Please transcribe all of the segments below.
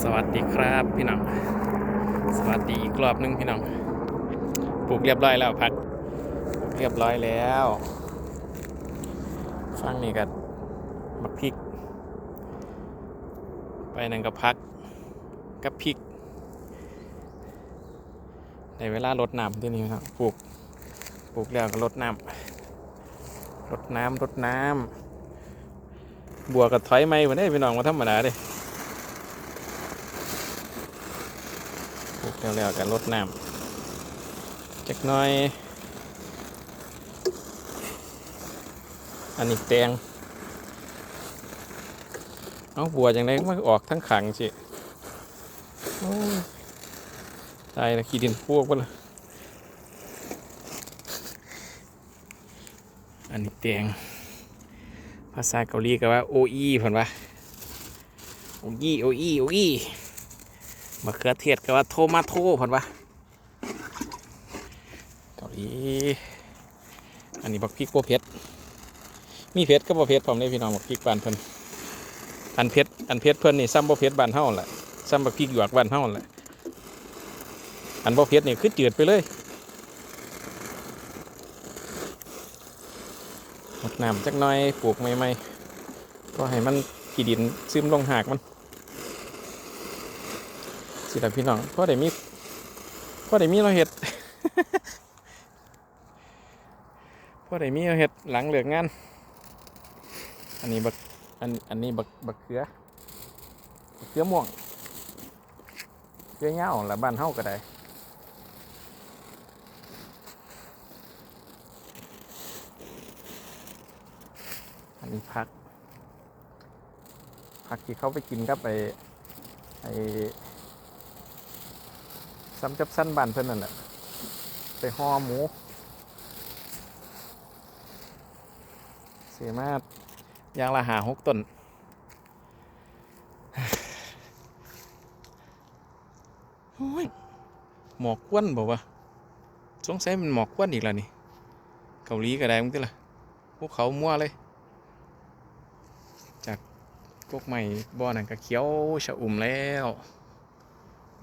สวัสดีครับพี่น้อง สวัสดีอีกรอบหนึงพี่น้อง ปลูกเรียบร้อยแล้วพัก เรียบร้อยแล้วฟังนี่กับมักพริก ไปนั่นกับพักกับพริก ในเวลารดน้ำที่นี่ครับปลูก ปลูกแล้วก็รดน้ำรดน้ำรดน้ำบัวกับถอยไม่วันนี้พี่น้องมาธรรมดาเลูก แล้วๆกันรดน้ำจักน้อย อันนี้แตงเอาบัวจังไดมันออกทั้งขังสิตายแล้วขี้ดินพวกไปเลยอันนี้แตงภาษาเกาหลีก็ว่าโออีเพิ่นว่าโออีโออีโออี มะเขือเทศก็ว่าโทมาโทเพิ่นว่าเกาหลีอันนี้บักพริกบัวเผ็ดมีเผ็ดก็บ่เผ็ดพร้อมเลยพี่น้องบักพริกบานเพิ่นอันเผ็ดอันเผ็ดเพิ่นนี่ซ้ำบ่เผ็ดบานเฮาแหละซ้ำบักพริกหยวกบานเฮาแหละอันบ่เผ็ดนี่คือจืดไปเลยรดน้ำจักหน่อยปลูกใหม่ๆก็ให้มันขี้ดินซึมลงหากมัน สิละพี่น้องพ่อได้มีพ่อได้มีเราเห็ดพ่อได้มีเราเห็ดหลังเหลืองงานอันนี้บักอันอันนี้บักบักเขือบักเขือม่วงเขือเงาละบ้านเฮาก็ได้อันนี้พักผักที่เขาไปกินกับไอไอ ซ้ำจับสั้นบานเพื่อนนั่นแหละไปห่อหมูเสียมากยางละหาหกต้นโอ้ยหมอกควนบอกว่าสงสัยมันหมอกควนอีกแล้วนี่เกาหลีก็ได้มึงติล่ะพวกเขามั่วเลย จากพวกใหม่บ่อนั่นก็เขียวชะอุ่มแล้ว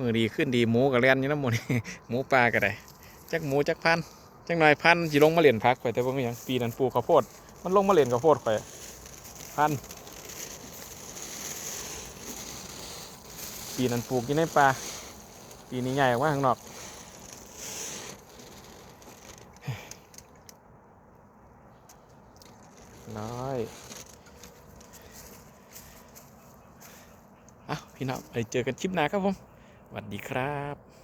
มือดีขึ้นดีหมูกับเลียนอยู่น้ำหมูนี่หมูปลาก็ได้จักหมูจักพันจักหน่อยพันสิลงมาเลียนพักไปแต่ว่าอย่างปีนั้นปลูกข้าวโพดมันลงมาเลียนข้าวโพดไปพันปีนั้นปลูกอยู่ในป่าปีนี้ใหญ่ออกมาข้างนอกน้อยเอาพี่น้องไปเจอกันคลิปหน้าครับผม วัสดีครับ